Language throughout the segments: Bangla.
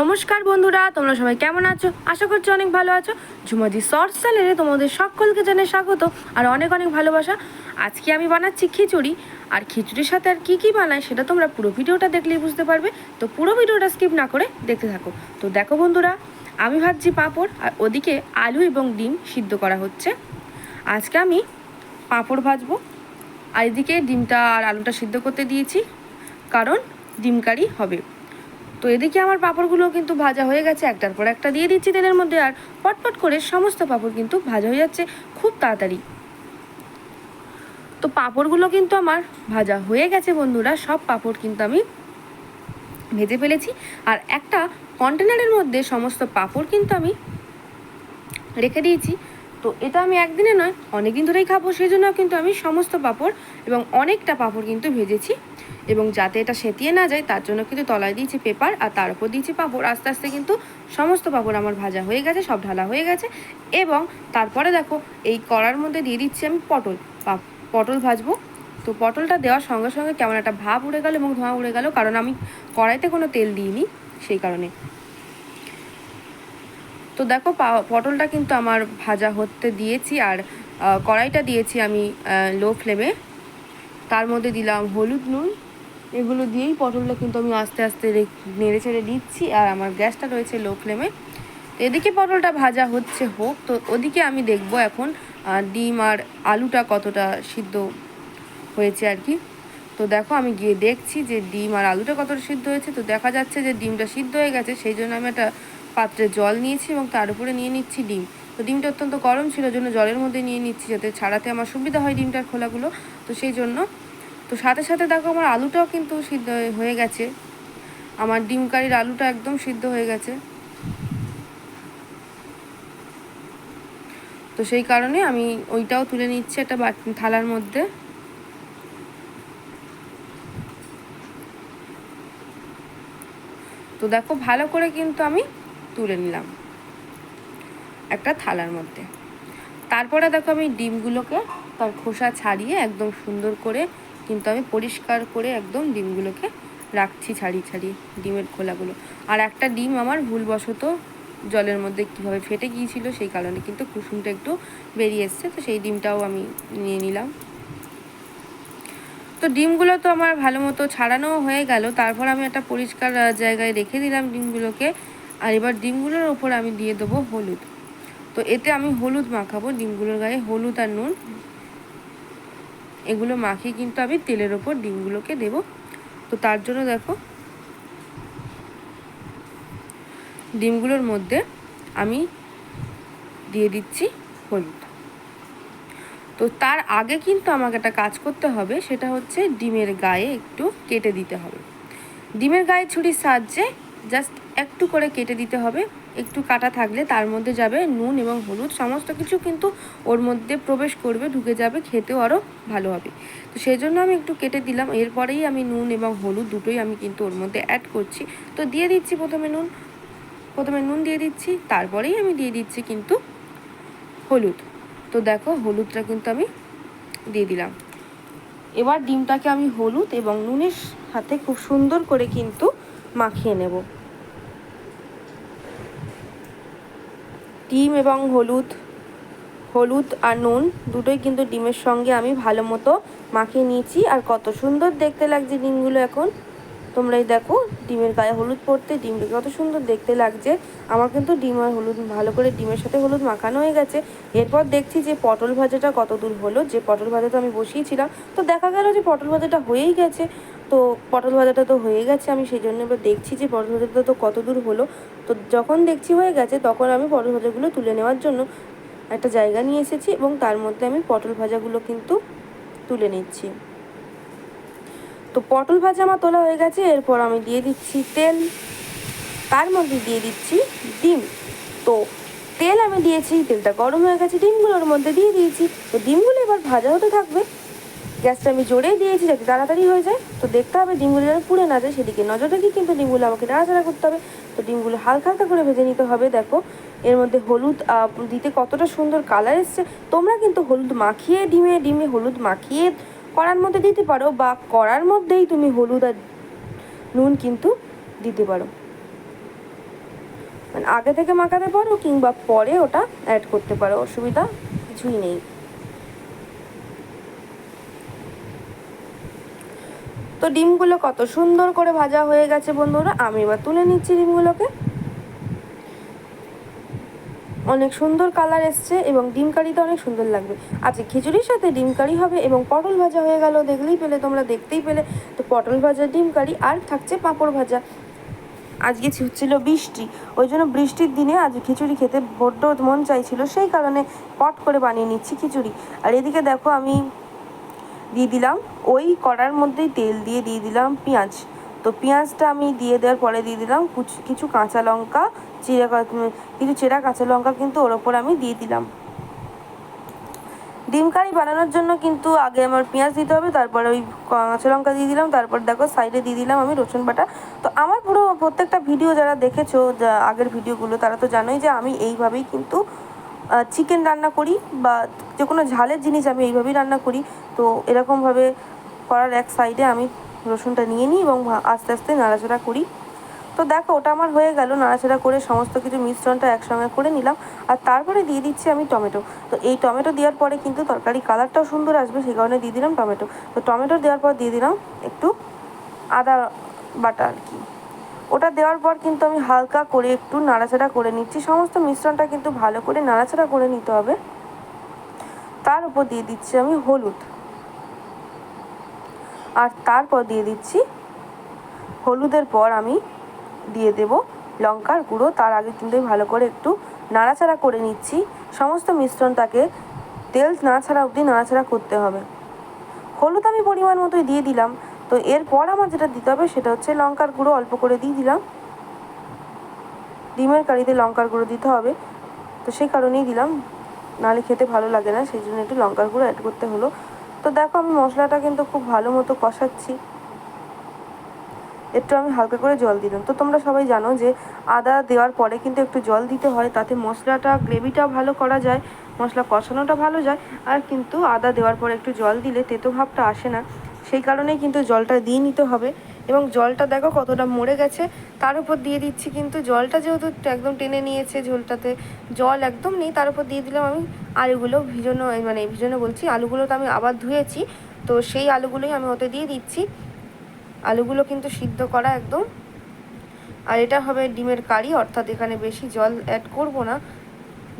নমস্কার বন্ধুরা, তোমরা সবাই কেমন আছো? আশা করছি অনেক ভালো আছো। ঝুমাদি শর্টস চ্যানেলে তোমাদের সকলকে জানাই স্বাগত আর অনেক অনেক ভালোবাসা। আজকে আমি বানাচ্ছি খিচুড়ি। আর খিচুড়ির সাথে আর কী কী বানাই সেটা তোমরা পুরো ভিডিওটা দেখলেই বুঝতে পারবে। তো পুরো ভিডিওটা স্কিপ না করে দেখতে থাকো। তো দেখো বন্ধুরা, আমি ভাবছি পাঁপড় আর ওদিকে আলু এবং ডিম সিদ্ধ করা হচ্ছে। আজকে আমি পাঁপড় ভাজবো। আর এদিকে ডিমটা আর আলুটা সিদ্ধ করতে দিয়েছি। কারণ ডিম কারি হবে। তো এদিকে আমার পাঁপড়গুলো কিন্তু ভাজা হয়ে গেছে, একটার পর একটা দিয়ে দিচ্ছি তেলের মধ্যে আর পটপট করে সমস্ত পাঁপড় কিন্তু ভাজা হয়ে যাচ্ছে খুব তাড়াতাড়ি। তো পাঁপড়গুলো কিন্তু আমার ভাজা হয়ে গেছে বন্ধুরা, সব পাঁপড় কিন্তু আমি ভেজে ফেলেছি আর একটা কন্টেনারের মধ্যে সমস্ত পাঁপড় কিন্তু আমি রেখে দিয়েছি। তো এটা আমি একদিনে নয় অনেক দিন ধরেই খাব সেই জন্য কিন্তু আমি সমস্ত পাঁপড় এবং অনেকটা পাঁপড় কিন্তু ভেজেছি। এবং যাতে এটা সেতিয়ে না যায়, তার জন্য কিন্তু তলায় দিয়েছি পেপার আর তার উপর দিয়েছি পাঁপড়। আস্তে আস্তে কিন্তু সমস্ত পাঁপড় আমার ভাজা হয়ে গেছে, সব ঢালা হয়ে গেছে। এবং তারপরে দেখো, এই কড়ার মধ্যে দিয়ে দিচ্ছি আমি পটল। পটল ভাজবো। তো পটলটা দেওয়ার সঙ্গে সঙ্গে কেমন একটা ভাব উড়ে গেল এবং ধোঁয়া উড়ে গেল, কারণ আমি কড়াইতে কোনো তেল দিইনি, সেই কারণে। তো দেখো পটলটা কিন্তু আমার ভাজা হতে দিয়েছি আর কড়াইটা দিয়েছি আমি লো ফ্লেমে তার মধ্যে দিলাম হলুদ নুন। এগুলো দিয়েই পটলটা কিন্তু আমি আস্তে আস্তে নেড়ে ছেড়ে দিচ্ছি আর আমার গ্যাসটা রয়েছে লো ফ্লেমে এদিকে পটলটা ভাজা হচ্ছে হোক, তো ওদিকে আমি দেখব এখন ডিম আর আলুটা কতটা সিদ্ধ হয়েছে আর কি। তো দেখো, আমি গিয়ে দেখছি যে ডিম আর আলুটা কতটা সিদ্ধ হয়েছে। তো দেখা যাচ্ছে যে ডিমটা সিদ্ধ হয়ে গেছে, সেই জন্য আমি একটা পাত্রে জল নিয়েছি এবং তার উপরে নিয়ে নিচ্ছি ডিম। তো ডিমটা অত্যন্ত গরম ছিল, জন্য জলের মধ্যে নিয়ে নিচ্ছি যাতে ছাড়াতে আমার সুবিধা হয় ডিমটার খোলাগুলো। তো সেই জন্য, তো সাথে সাথে দেখো আমার আলুটাও কিন্তু সিদ্ধ হয়ে- গেছে। আমার ডিম কারির আলুটা একদম সিদ্ধ হয়ে গেছে। তো সেই কারণে আমি ওইটাও তুলে নিচ্ছি একটা থালার মধ্যে। তো দেখো ভালো করে কিন্তু আমি তুলে নিলাম। একটা থালার মধ্যে। তারপরে দেখো আমি ডিমগুলোকে তার খোসা ছাড়িয়ে একদম সুন্দর করে কিন্তু আমি পরিষ্কার করে একদম ডিমগুলোকে রাখছি ছাড়িয়ে ছাড়িয়ে ডিমের খোলাগুলো। আর একটা ডিম আমার ভুলবশত জলের মধ্যে কীভাবে ফেটে গিয়েছিল সেই কারণে কিন্তু কুসুমটা একটু বেরিয়ে এসছে, তো সেই ডিমটাও আমি নিয়ে নিলাম। তো ডিমগুলো তো আমার ভালো মতো ছাড়ানো হয়ে গেল। তারপর আমি একটা পরিষ্কার জায়গায় রেখে দিলাম ডিমগুলোকে। আর এবার ডিমগুলোর ওপর আমি দিয়ে দেবো হলুদ। তো এতে আমি হলুদ মাখাবো, ডিমগুলোর গায়ে হলুদ আর নুন। এগুলো মাখিয়ে কিন্তু আমি তেলের ওপর ডিমগুলোকে দেব। তো তার জন্য দেখো, ডিমগুলোর মধ্যে আমি দিয়ে দিচ্ছি হলুদ। তো তার আগে কিন্তু আমাকে একটা কাজ করতে হবে, সেটা হচ্ছে ডিমের গায়ে একটু কেটে দিতে হবে। ডিমের গায়ে ছুরির সাহায্যে জাস্ট একটু করে কেটে দিতে হবে। একটু কাটা থাকলে তার মধ্যে যাবে নুন এবং হলুদ। সমস্ত কিছু কিন্তু ওর মধ্যে প্রবেশ করবে, ঢুকে যাবে, খেতেও আরও ভালো হবে। তো সেই জন্য আমি একটু কেটে দিলাম। এরপরেই আমি নুন এবং হলুদ দুটোই আমি কিন্তু ওর মধ্যে অ্যাড করছি। তো দিয়ে দিচ্ছি প্রথমে নুন। প্রথমে নুন দিয়ে দিচ্ছি, তারপরেই আমি দিয়ে দিচ্ছি কিন্তু হলুদ। তো দেখো হলুদটা কিন্তু আমি দিয়ে দিলাম। এবার ডিমটাকে আমি হলুদ এবং নুনের সাথে খুব সুন্দর করে কিন্তু মাখিয়ে নেব। ডিম এবং হলুদ হলুদ আর নুন দুটোই কিন্তু ডিমের সঙ্গে আমি ভালো মতো মাখিয়ে নিয়েছি। আর কত সুন্দর দেখতে লাগছে ডিমগুলো এখন। তোমরাই দেখো, ডিমের গায়ে হলুদ পড়তে, ডিমটাকে কত সুন্দর দেখতে লাগছে। আমার কিন্তু ডিম আর হলুদ, ভালো করে ডিমের সাথে হলুদ মাখানো হয়ে গেছে। এরপর দেখছি যে পটল ভাজাটা কত দূর হলো, যে পটল ভাজাটা আমি বসিয়েছিলাম। তো দেখা গেল যে পটল ভাজাটা হয়েই গেছে। তো পটল ভাজাটা তো হয়ে গেছে, আমি সেই জন্য এবার দেখছি যে পটল ভাজাটা তো কত দূর হলো। তো যখন দেখছি হয়ে গেছে, তখন আমি পটল ভাজাগুলো তুলে নেওয়ার জন্য একটা জায়গা নিয়ে এসেছি এবং তার মধ্যে আমি পটল ভাজাগুলো কিন্তু তুলে নিচ্ছি। তো পটল ভাজা আমার তোলা হয়ে গেছে, এরপর আমি দিয়ে দিচ্ছি তেল। তার মধ্যে দিয়ে দিচ্ছি ডিম। তো তেল আমি দিয়েছি, তেলটা গরম হয়ে গেছে, ডিমগুলোর মধ্যে দিয়ে দিয়েছি। তো ডিমগুলো এবার ভাজা হতে থাকবে। গ্যাসটা আমি জোরেই দিয়েছি যাতে তাড়াতাড়ি হয়ে যায়। তো দেখতে হবে ডিমগুলো যেন পুড়ে না যায়, সেদিকে নজর রেখে কিন্তু ডিমগুলো আমাকে নাড়াচাড়া করতে হবে। তো ডিমগুলো হালকা হালকা করে ভেজে নিতে হবে, দেখো। এর মধ্যে হলুদ দিতে কতটা সুন্দর কালার এসছে। তোমরা কিন্তু হলুদ মাখিয়ে, ডিমে ডিমে হলুদ মাখিয়ে কড়ার মধ্যে দিতে পারো বা কড়ার মধ্যেই তুমি হলুদ আর নুন কিন্তু দিতে পারো। মানে আগে থেকে মাখাতে পারো কিংবা পরে ওটা অ্যাড করতে পারো, অসুবিধা কিছুই নেই। তো ডিমগুলো কত সুন্দর করে ভাজা হয়ে গেছে বন্ধুরা, আমি এবার তুলে নিচ্ছি ডিমগুলোকে। অনেক সুন্দর কালার এসছে এবং ডিম কারিটা অনেক সুন্দর লাগবে। আজকে খিচুড়ির সাথে ডিম কারি হবে এবং পটল ভাজা হয়ে গেল, দেখলেই পেলে, তোমরা দেখতেই পেলে। তো পটল ভাজা, ডিম কারি আর থাকছে পাঁপড় ভাজা। আজকে ছিল বৃষ্টি, ওই জন্য বৃষ্টির দিনে আজ খিচুড়ি খেতে বড্ড মন চাইছিল, সেই কারণে পট করে বানিয়ে নিচ্ছি খিচুড়ি। আর এদিকে দেখো আমি দিয়ে দিলাম, ওই কড়ার মধ্যেই তেল দিয়ে দিয়ে দিলাম পেঁয়াজ। তো পেঁয়াজটা আমি দিয়ে দেওয়ার পরে দিয়ে দিলাম কিছু কাঁচা লঙ্কা, চিরা কিছু চেরা কাঁচা লঙ্কা কিন্তু ওর ওপর আমি দিয়ে দিলাম। ডিম কারি বানানোর জন্য কিন্তু আগে আমার পেঁয়াজ দিতে হবে, তারপরে ওই কাঁচা লঙ্কা দিয়ে দিলাম, তারপর দেখো সাইডে দিয়ে দিলাম আমি রসুন বাটা। তো আমার পুরো প্রত্যেকটা ভিডিও যারা দেখেছ আগের ভিডিওগুলো, তারা তো জানোই যে আমি এইভাবেই কিন্তু চিকেন রান্না করি বা যে কোনো ঝালের জিনিস আমি এইভাবেই রান্না করি। তো এরকমভাবে করার এক সাইডে আমি রসুনটা নিয়ে নিই এবং আস্তে আস্তে নাড়াচাড়া করি। তো দেখো, ওটা আমার হয়ে গেল, নাড়াচাড়া করে সমস্ত কিছু মিশ্রণটা একসঙ্গে করে নিলাম। আর তারপরে দিয়ে দিচ্ছি আমি টমেটো। তো এই টমেটো দেওয়ার পরে কিন্তু তরকারি কালারটাও সুন্দর আসবে, সেই কারণে দিয়ে দিলাম টমেটো। তো টমেটো দেওয়ার পর দিয়ে দিলাম একটু আদা বাটা আর কি। ওটা দেওয়ার পর কিন্তু আমি হালকা করে একটু নাড়াচাড়া করে নিচ্ছি। সমস্ত মিশ্রণটা কিন্তু ভালো করে নাড়াচাড়া করে নিতে হবে। তার উপর দিয়ে দিচ্ছি আমি হলুদ। আর তারপর দিয়ে দিচ্ছি হলুদের পর আমি দিয়ে দেব লঙ্কার গুঁড়ো। তার আগে কিন্তু ভালো করে একটু নাড়াচাড়া করে নিচ্ছি। সমস্ত মিশ্রণটাকে তেল না ছাড়া অবধি নাড়াচাড়া করতে হবে। হলুদ আমি পরিমাণ মতোই দিয়ে দিলাম। তো এরপর আমার যেটা দিতে হবে সেটা হচ্ছে লঙ্কার গুঁড়ো অল্প করে দিয়ে দিলাম। ডিমের কারিতে লঙ্কার গুঁড়ো দিতে হবে। তো সেই কারণেই দিলাম। নাহলে খেতে ভালো লাগে না, সেই জন্য একটু লঙ্কার গুঁড়ো অ্যাড করতে হলো। তো দেখো আমি মশলাটা কিন্তু খুব ভালো মতো কষাচ্ছি। একটু আমি হালকা করে জল দিলাম। তো তোমরা সবাই জানো যে আদা দেওয়ার পরে কিন্তু একটু জল দিতে হয়, তাতে মশলাটা, গ্রেভিটা ভালো করা যায়, মশলা কষানোটা ভালো যায়। আর কিন্তু আদা দেওয়ার পরে একটু জল দিলে তেতো ভাবটা আসে না। সেই কারণেই কিন্তু জলটা দিয়ে নিতে হবে। এবং জলটা দেখো কতটা মরে গেছে। তার উপর দিয়ে দিচ্ছি কিন্তু জলটা যেহেতু একদম টেনে নিয়েছে ঝোলটাতে, জল একদম নেই, তার উপর দিয়ে দিলাম আমি আলুগুলো ভিজনো মানে ভিজনো বলছি আলুগুলো তো আমি আবার ধুয়েছি। তো সেই আলুগুলোই আমি ওতে দিয়ে দিচ্ছি। আলুগুলো কিন্তু সিদ্ধ করা একদম। আর এটা হবে ডিমের কারি, অর্থাৎ এখানে বেশি জল অ্যাড করব না।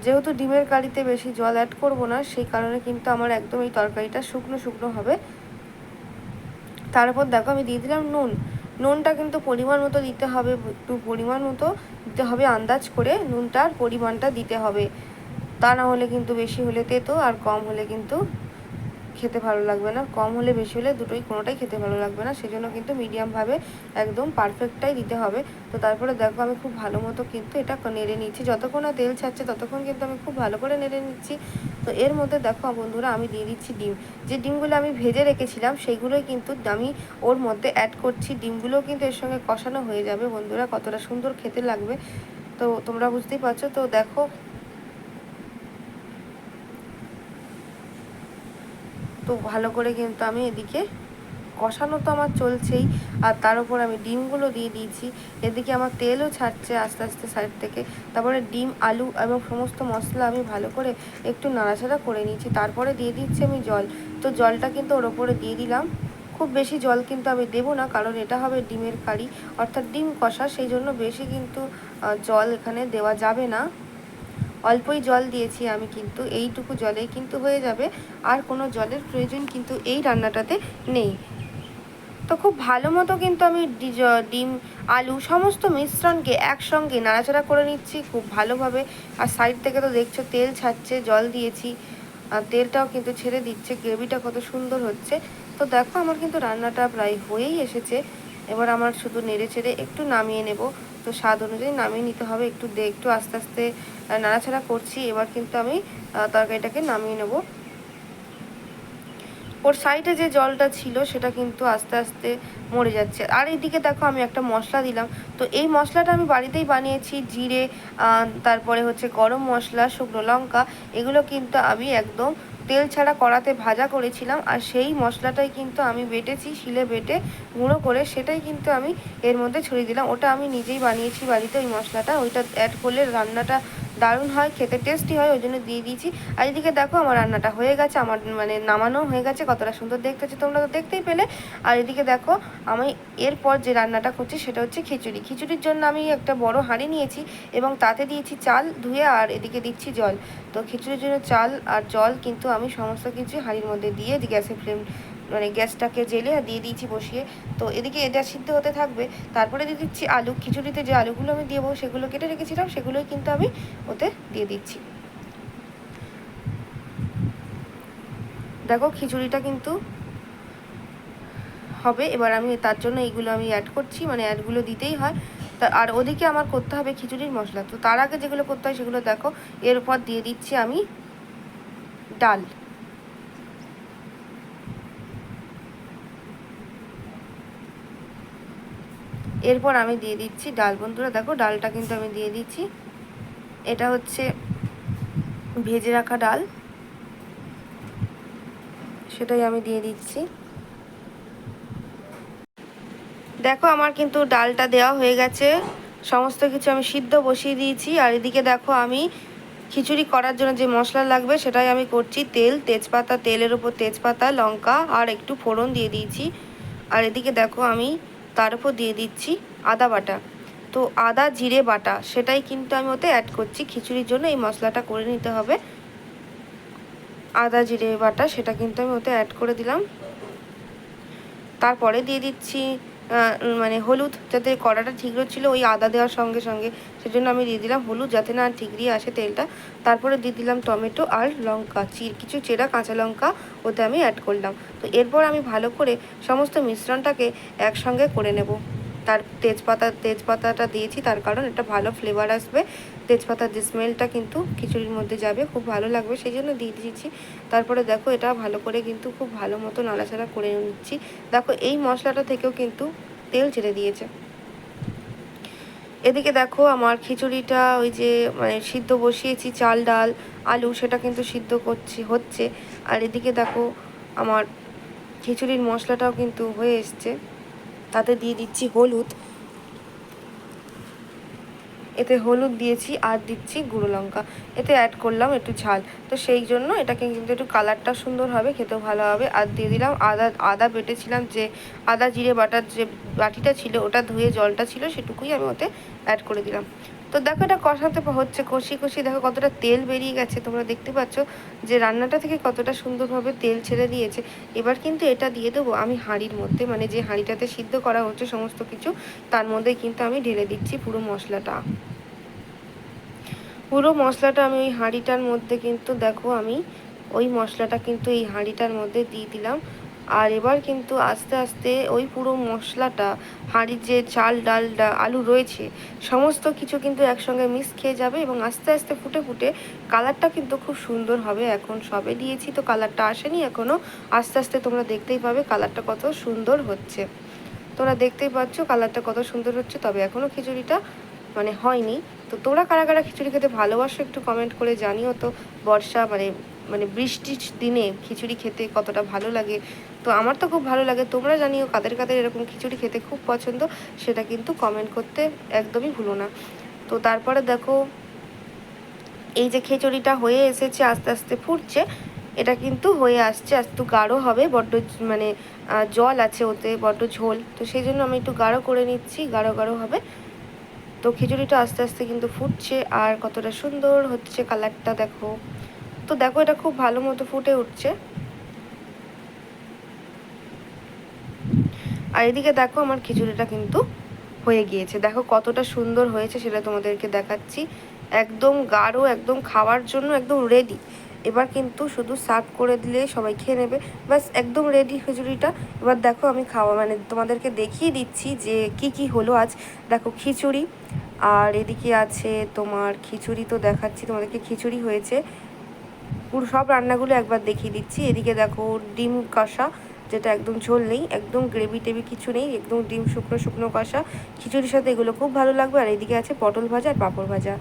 যেহেতু ডিমের কারিতে বেশি জল অ্যাড করব না, সেই কারণে কিন্তু আমার একদম এই তরকারিটা শুকনো শুকনো হবে। তারপর দেখো আমি দিয়ে দিলাম নুন। নুনটা কিন্তু পরিমাণ মতো দিতে হবে, একটু পরিমাণ মতো দিতে হবে আন্দাজ করে নুনটার পরিমাণটা দিতে হবে। তা না হলে কিন্তু বেশি হলে তেতো আর কম হলে কিন্তু খেতে ভালো লাগবে না। কম হলে বেশি হলে দুটোই, কোনোটাই খেতে ভালো লাগবে না। সেজন্য কিন্তু মিডিয়ামভাবে একদম পারফেক্টটাই দিতে হবে। তো তারপরে দেখো আমি খুব ভালো মতো কিন্তু এটা নেড়ে নিচ্ছি। যতক্ষণ না তেল ছাড়ছে ততক্ষণ কিন্তু আমি খুব ভালো করে নেড়ে নিচ্ছি। তো এর মধ্যে দেখো বন্ধুরা আমি দিয়ে দিচ্ছি ডিম। যে ডিমগুলো আমি ভেজে রেখেছিলাম সেইগুলোই কিন্তু আমি ওর মধ্যে অ্যাড করছি। ডিমগুলোও কিন্তু এর সঙ্গে কষানো হয়ে যাবে বন্ধুরা। কতটা সুন্দর খেতে লাগবে। তো তোমরা বুঝতেই পারছ। তো দেখো তো ভালো করে কিন্তু আমি এদিকে কষানো তো আমার চলছেই, আর তার উপর আমি ডিমগুলো দিয়ে দিয়েছি। এদিকে আমার তেলও ছাড়ছে আস্তে আস্তে সাইড থেকে। তারপরে ডিম, আলু এবং সমস্ত মশলা আমি ভালো করে একটু নাড়াচাড়া করে নিয়েছি। তারপরে দিয়ে দিচ্ছি আমি জল। তো জলটা কিন্তু ওর ওপরে দিয়ে দিলাম। খুব বেশি জল কিন্তু আমি দেবো না, কারণ এটা হবে ডিমের কারি। অর্থাৎ ডিম কষা, সেই জন্য বেশি কিন্তু জল এখানে দেওয়া যাবে না। অল্পই জল দিয়েছি আমি কিন্তু, এইটুকু জলেই কিন্তু হয়ে যাবে। আর কোনো জলের প্রয়োজন কিন্তু এই রান্নাটাতে নেই। তো খুব ভালো মতো কিন্তু আমি ডিম, আলু সমস্ত মিশ্রণকে একসঙ্গে নাড়াচাড়া করে নিচ্ছি খুব ভালোভাবে। আর সাইড থেকে তো দেখছ তেল ছাড়ছে, জল দিয়েছি। আর তেলটাও কিন্তু ছেড়ে দিচ্ছে, গ্রেভিটা কত সুন্দর হচ্ছে। তো দেখো আমার কিন্তু রান্নাটা প্রায় হয়েই এসেছে। এবার আমার শুধু নেড়ে চেড়ে একটু নামিয়ে নেব। তো স্বাদ অনুযায়ী নামিয়ে নিতে হবে। একটু দে, একটু আস্তে আস্তে নাড়াছাড়া করছি। এবার কিন্তু আমি তরকারিটাকে নামিয়ে নেব। ওর সাইডে যে জলটা ছিল, সেটা কিন্তু আস্তে আস্তে মরে যাচ্ছে। আর এইদিকে দেখো আমি একটা মশলা দিলাম। তো এই মশলাটা আমি বাড়িতেই বানিয়েছি। জিরে তারপরে হচ্ছে গরম মশলা, শুকনো লঙ্কা, এগুলো কিন্তু আমি একদম তেল ছাড়া কড়াতে ভাজা করেছিলাম। আর সেই মশলাটাই কিন্তু আমি বেটেছি, শিলে বেটে গুঁড়ো করে, সেটাই কিন্তু আমি এর মধ্যে ছড়িয়ে দিলাম। ওটা আমি নিজেই বানিয়েছি বাড়িতে, ওই মশলাটা। ওইটা অ্যাড করলে রান্নাটা দারুণ হয়, খেতে টেস্টি হয়, ওই জন্য দিয়ে দিয়েছি। আর এদিকে দেখো আমার রান্নাটা হয়ে গেছে, আমার মানে নামানো হয়ে গেছে, কতটা সুন্দর দেখতেছি তোমরা তো দেখতেই পেলে। আর এদিকে দেখো, আমি এরপর যে রান্নাটা করছি সেটা হচ্ছে খিচুড়ি। খিচুড়ির জন্য আমি একটা বড় হাঁড়ি নিয়েছি এবং তাতে দিয়েছি চাল ধুয়ে আর এদিকে দিচ্ছি জল। তো খিচুড়ির জন্য চাল আর জল কিন্তু আমি সমস্ত কিছু হাঁড়ির মধ্যে দিয়ে গ্যাসের ফ্লেম মানে গ্যাসটাকে জেলে আর দিয়ে দিয়েছি বসিয়ে। তো এদিকে এটা সিদ্ধ হতে থাকবে। তারপরে দিয়ে দিচ্ছি আলু। খিচুড়িতে যে আলুগুলো আমি দেবো সেগুলো কেটে রেখেছিলাম, সেগুলোই কিন্তু আমি ওতে দিয়ে দিচ্ছি। দেখো খিচুড়িটা কিন্তু হবে। এবার আমি তার জন্য এইগুলো আমি অ্যাড করছি মানে অ্যাডগুলো দিতেই হয়। তা আর ওদিকে আমার করতে হবে খিচুড়ির মশলা। তো তার আগে যেগুলো করতে হয় সেগুলো দেখো। এর উপর দিয়ে দিচ্ছি আমি ডাল। এরপর আমি দিয়ে দিচ্ছি ডাল। বন্ধুরা, দেখো ডালটা কিন্তু আমি দিয়ে দিচ্ছি। এটা হচ্ছে ভেজে রাখা ডাল। সেটাই আমি দিয়ে দিচ্ছি। দেখো আমার কিন্তু ডালটা দেওয়া হয়ে গেছে। সমস্ত কিছু আমি সিদ্ধ বসিয়ে দিয়েছি। আর এদিকে দেখো আমি খিচুড়ি করার জন্য যে মশলা লাগবে, সেটাই আমি করছি তেল, তেজপাতা, তেলের উপর তেজপাতা, লঙ্কা, আর একটু ফোড়ন দিয়ে দিয়েছি। আর এদিকে দেখো আমি তার উপর দিয়ে দিচ্ছি আদা বাটা। তো আদা, জিরে বাটা, সেটাই কিন্তু আমি ওতে অ্যাড করছি। খিচুড়ির জন্য এই মশলাটা করে নিতে হবে। আদা, জিরে বাটা, সেটা কিন্তু আমি ওতে অ্যাড করে দিলাম। তারপরে দিয়ে দিচ্ছি মানে হলুদ যাতে কড়াটা ঠিক ছিল ওই আদা দেওয়ার সঙ্গে সঙ্গে। সেজন্য আমি দিয়ে দিলাম হলুদ যাতে না ঠিকরিয়ে আসে তেলটা। তারপরে দিয়ে দিলাম টমেটো আর লঙ্কা, চির, কিছু চেরা কাঁচা লঙ্কা ওতে আমি অ্যাড করলাম। তো এরপর আমি ভালো করে সমস্ত মিশ্রণটাকে একসঙ্গে করে নেব। তার তেজপাতা, তেজপাতাটা দিয়েছি, তার কারণ এটা ভালো ফ্লেভার আসবে। তেজপাতার যে স্মেলটা কিন্তু খিচুড়ির মধ্যে যাবে, খুব ভালো লাগবে, সেই জন্য দিয়ে দিয়েছি। তারপরে দেখো এটা ভালো করে কিন্তু খুব ভালো মতো নাড়াচাড়া করে নিচ্ছি। দেখো এই মশলাটা থেকেও কিন্তু তেল ছেড়ে দিয়েছে। এদিকে দেখো আমার খিচুড়িটা ওই যে মানে সিদ্ধ বসিয়েছি, চাল, ডাল, আলু, সেটা কিন্তু সিদ্ধ করছি, হচ্ছে। আর এদিকে দেখো আমার খিচুড়ির মশলাটাও কিন্তু হয়ে এসছে। তাতে দিয়ে দিচ্ছি হলুদ। এতে হলুদ দিয়েছি আর দিচ্ছি গুঁড়ো লঙ্কা। এতে অ্যাড করলাম একটু ঝাল। তো সেই জন্য এটাকে কিন্তু একটু কালারটা সুন্দর হবে, খেতেও ভালো হবে। আর দিয়ে দিলাম আদা আদা বেটেছিলাম যে আদা, জিরে বাটার যে বাটিটা ছিল ওটা ধুয়ে জলটা ছিল সেটুকুই আমি ওতে অ্যাড করে দিলাম। তো দেখো এটা কষাতে হচ্ছে, কষি কষি দেখো কতটা তেল বেরিয়ে গেছে। তোমরা দেখতে পাচ্ছ যে রান্নাটা থেকে কতটা সুন্দরভাবে তেল ছেড়ে দিয়েছে। এবার কিন্তু এটা দিয়ে দেবো আমি হাঁড়ির মধ্যে মানে যে হাঁড়িটাতে সিদ্ধ করা হচ্ছে সমস্ত কিছু, তার মধ্যে কিন্তু আমি ঢেলে দিচ্ছি পুরো মশলাটা। পুরো মশলাটা আমি ওই হাঁড়িটার মধ্যে কিন্তু দেখো আমি ওই মশলাটা কিন্তু এই হাঁড়িটার মধ্যে দিয়ে দিলাম। আর এবার কিন্তু আস্তে আস্তে ওই পুরো মশলাটা, হাঁড়ির যে চাল ডাল আলু রয়েছে, সমস্ত কিছু কিন্তু একসঙ্গে মিক্স খেয়ে যাবে এবং আস্তে আস্তে ফুটে ফুটে কালারটা কিন্তু খুব সুন্দর হবে। এখন সবে দিয়েছি তো কালারটা আসেনি এখনও আস্তে আস্তে তোমরা দেখতেই পাবে কালারটা কত সুন্দর হচ্ছে। তোমরা দেখতেই পাচ্ছ কালারটা কত সুন্দর হচ্ছে, তবে এখনও খিচুড়িটা মানে হয়নি। তো তোমরা কারা কারা খিচুড়ি খেতে ভালোবাসো একটু কমেন্ট করে জানিও তো। বর্ষা মানে মানে বৃষ্টির দিনে খিচুড়ি খেতে কতটা ভালো লাগে তো আমার তো খুব ভালো লাগে। তোমরা জানিও কাদের কাদের এরকম খিচুড়ি খেতে খুব পছন্দ, সেটা কিন্তু কমেন্ট করতে একদমই ভুলো না। তো তারপরে দেখো, এই যে খিচুড়িটা হয়ে এসেছে, আস্তে আস্তে ফুটছে, এটা কিন্তু হয়ে আসছে, একটু গাঢ় হবে, বড্ড মানে জল আছে ওতে, বড্ড ঝোল, তো সেই জন্য আমি একটু গাঢ় করে নিচ্ছি, গাঢ় গাঢ় হবে। তো খিচুড়িটা আস্তে আস্তে কিন্তু ফুটছে, আর কতটা সুন্দর হচ্ছে কালারটা দেখো। তো দেখো এটা খুব ভালো মতো ফুটে উঠছে। আর এদিকে দেখো আমার খিচুড়িটা কিন্তু হয়ে গিয়েছে। দেখো কতটা সুন্দর হয়েছে সেটা তোমাদেরকে দেখাচ্ছি। একদম গাঢ়, একদম খাওয়ার জন্য একদম রেডি এবার কিন্তু শুধু সার্ভ করে দিলে সবাই খেয়ে নেবে। ব্যাস, একদম রেডি খিচুড়িটা। এবার দেখো আমি খাওয়া মানে তোমাদেরকে দেখিয়ে দিচ্ছি যে কি কি হলো আজ। দেখো খিচুড়ি, আর এদিকে আছে তোমার খিচুড়ি তো দেখাচ্ছি, তোমাদেরকে খিচুড়ি হয়েছে। পুরো সব রান্নাগুলো একবার দেখিয়ে দিচ্ছি। এদিকে দেখো ডিম কষা যেটা একদম ঝোল নেই, একদম গ্রেভি টেভি কিছু নেই, একদম ডিম শুকনো শুকনো কষা। খিচুড়ির সাথে এগুলো খুব ভালো লাগবে। আর এদিকে আছে পটল ভাজা আর পাঁপড় ভাজা।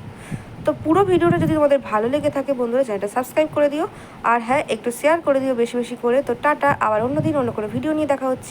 তো পুরো ভিডিওটা যদি তোমাদের ভালো লেগে থাকে বন্ধুরা, চ্যানেলটা সাবস্ক্রাইব করে দিও। আর হ্যাঁ একটু শেয়ার করে দিও বেশি বেশি করে। তো টাটা, আবার অন্যদিন অন্য কোনো ভিডিও নিয়ে দেখা হচ্ছে।